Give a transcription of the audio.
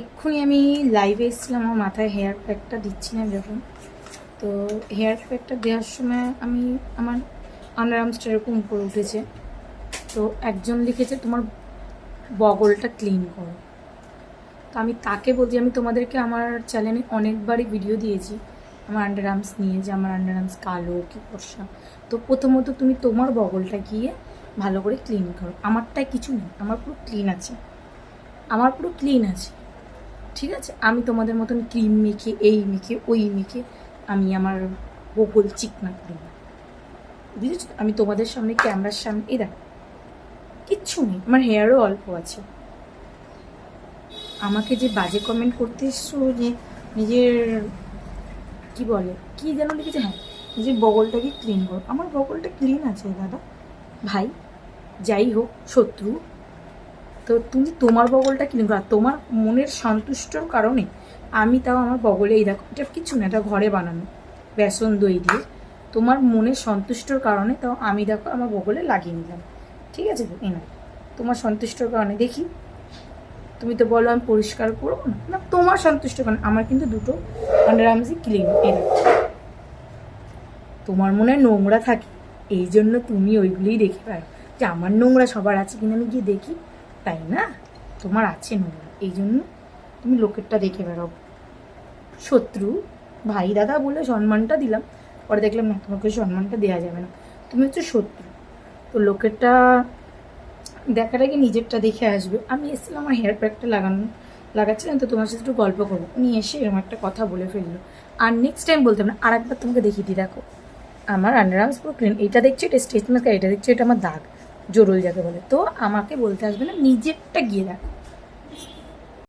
এক্ষুনি আমি লাইভে এসেছিলাম, আমার মাথায় হেয়ার প্যাকটা দিচ্ছিলাম যখন। তো হেয়ার প্যাকটা দেওয়ার সময় আমি, আমার আন্ডার আর্মসটা এরকম উপরে উঠেছে। তো একজন লিখেছে, তোমার বগলটা ক্লিন করো। তো আমি তাকে বলছি, আমি তোমাদেরকে আমার চ্যানেলে অনেকবারই ভিডিও দিয়েছি, আমার আন্ডার আর্মস নিয়ে, যে আমার আন্ডার আর্মস কালো কি ফর্সা। তো প্রথমত তুমি তোমার বগলটা গিয়ে ভালো করে ক্লিন করো। আমারটায় কিছু নেই, আমার পুরো ক্লিন আছে। আমার পুরো ক্লিন আছে। ঠিক আছে? আমি তোমাদের মতন ক্রিম মেখে, এই মেখে, ওই মেখে আমি আমার বগল চিকনা করি না বুঝেছ? আমি তোমাদের সামনে, ক্যামেরার সামনে দেখো, কিচ্ছু নেই। আমার হেয়ারও অল্প আছে। আমাকে যে বাজে কমেন্ট করতে এসছো যে নিজের, কি বলে, কি যেন লিখেছে হ্যাঁ নিজের বগলটাকে ক্লিন করো। আমার বগলটা ক্লিন আছে, দাদা। ভাই, যাই হোক, শত্রু। তো তুমি তোমার বগলটা করো আর তোমার মনের সন্তুষ্টর কারণে আমি তাও আমার বগলে, এই দেখো, এটা কিছু না, এটা ঘরে বানানো, বেসন দই দিয়ে। তোমার মনের সন্তুষ্টর কারণে তাও আমি দেখো আমার বগলে লাগিয়ে নিলাম। ঠিক আছে এনা তোমার সন্তুষ্টর কারণে দেখি। তুমি তো বলো আমি পরিষ্কার করব না? না, তোমার সন্তুষ্ট কারণে। আমার কিন্তু দুটো আন্ডার আর্মসই ক্লিন দেখো তোমার মনে হয় নোংরা থাকে। এই জন্য তুমি ওইগুলোই দেখে পারো। যে আমার নোংরা সবার আছে কিনা আমি গিয়ে দেখি। তাই না? তোমার আছে নোংরা এই জন্য তুমি লোকেরটা দেখে বেরো শত্রু, ভাই, দাদা বলে সম্মানটা দিলাম। পরে দেখলাম, না, তোমাকে সম্মানটা দেওয়া যাবে না। তুমি হচ্ছে শত্রু। তো লোকেরটা দেখার আগে নিজেরটা দেখে আসবে। আমি এসেছিলাম, আমার হেয়ার প্যাকটা লাগানো লাগাচ্ছিলাম, তো তোমার সাথে একটু গল্প করব। উনি এসে এরকম একটা কথা বলে ফেলল। আর নেক্সট টাইম বলতাম না আর একবার তোমাকে দেখিয়ে দিই, দেখো। আমার আন্ডার আর্মস পুরো ক্লিন এটা দেখছি, এটা স্টেজ মাস্ক এটা দেখছি, এটা আমার দাগ। জোরল যাকে বলে। তো আমাকে বলতে আসবে না নিজেরটা গিয়ে দেখো।